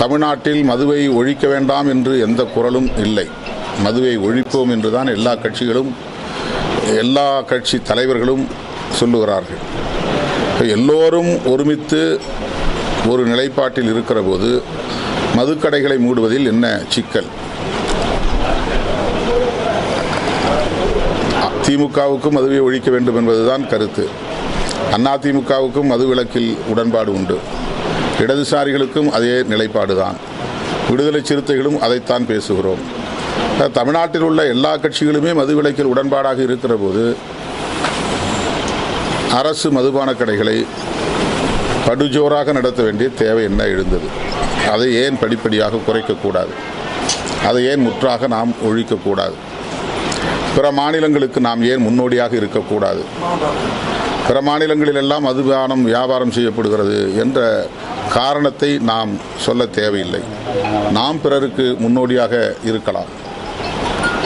தமிழ்நாட்டில் மதுவை ஒழிக்க வேண்டாம் என்று எந்த குரலும் இல்லை. மதுவை ஒழிப்போம் என்றுதான் எல்லா கட்சிகளும் எல்லா கட்சி தலைவர்களும் சொல்லுகிறார்கள். எல்லோரும் ஒருமித்து ஒரு நிலைப்பாட்டில் இருக்கிற போது மதுக்கடைகளை மூடுவதில் என்ன சிக்கல்? திமுகவுக்கும் மதுவை ஒழிக்க வேண்டும் என்பதுதான் கருத்து. அதிமுகவுக்கும் மது விலக்கில் உடன்பாடு உண்டு. இடதுசாரிகளுக்கும் அதே நிலைப்பாடுதான். விடுதலை சிறுத்தைகளும் அதைத்தான் பேசுகிறோம். தமிழ்நாட்டில் உள்ள எல்லா கட்சிகளுமே மது விலக்கில் உடன்பாடாக இருக்கிற போது அரசு மதுபான கடைகளை படுஜோராக நடத்த வேண்டிய தேவை என்ன எழுந்தது? அதை ஏன் படிப்படியாக குறைக்கக்கூடாது அதை ஏன் முற்றாக நாம் ஒழிக்கக்கூடாது பிற மாநிலங்களுக்கு நாம் ஏன் முன்னோடியாக இருக்கக்கூடாது பிற மாநிலங்களிலெல்லாம் மதுபானம் வியாபாரம் செய்யப்படுகிறது என்ற காரணத்தை நாம் சொல்ல தேவையில்லை. நாம் பிறருக்கு முன்னோடியாக இருக்கலாம்.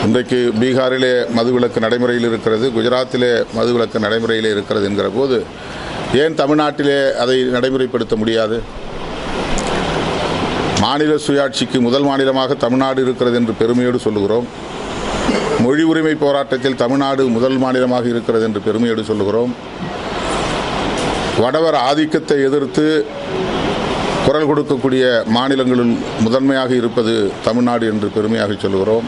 இன்றைக்கு பீகாரிலே மதுவிலக்கு நடைமுறையில் இருக்கிறது குஜராத்திலே மதுவிலக்கு நடைமுறையில் இருக்கிறது என்கிற போது ஏன் தமிழ்நாட்டிலே அதை நடைமுறைப்படுத்த முடியாது? மாநில சுயாட்சிக்கு முதல் மாநிலமாக தமிழ்நாடு இருக்கிறது என்று பெருமையோடு சொல்லுகிறோம். மொழி உரிமை போராட்டத்தில் தமிழ்நாடு முதல் மாநிலமாக இருக்கிறது என்று பெருமையோடு சொல்லுகிறோம். வடவர் ஆதிக்கத்தை எதிர்த்து குரல் கொடுக்கக்கூடிய மாநிலங்களில் முதன்மையாக இருப்பது தமிழ்நாடு என்று பெருமையாக சொல்கிறோம்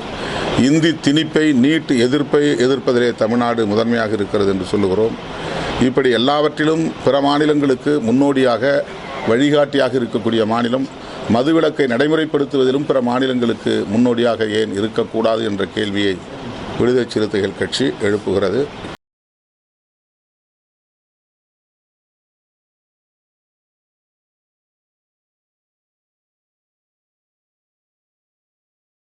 இந்தி திணிப்பை நீட் எதிர்ப்பை எதிர்ப்பதிலே தமிழ்நாடு முதன்மையாக இருக்கிறது என்று சொல்லுகிறோம். இப்படி எல்லாவற்றிலும் பிற மாநிலங்களுக்கு முன்னோடியாக வழிகாட்டியாக இருக்கக்கூடிய மாநிலம் மதுவிலக்கை நடைமுறைப்படுத்துவதிலும் பிற மாநிலங்களுக்கு முன்னோடியாக ஏன் இருக்கக்கூடாது என்ற கேள்வியை விடுதலை சிறுத்தைகள் கட்சி எழுப்புகிறது.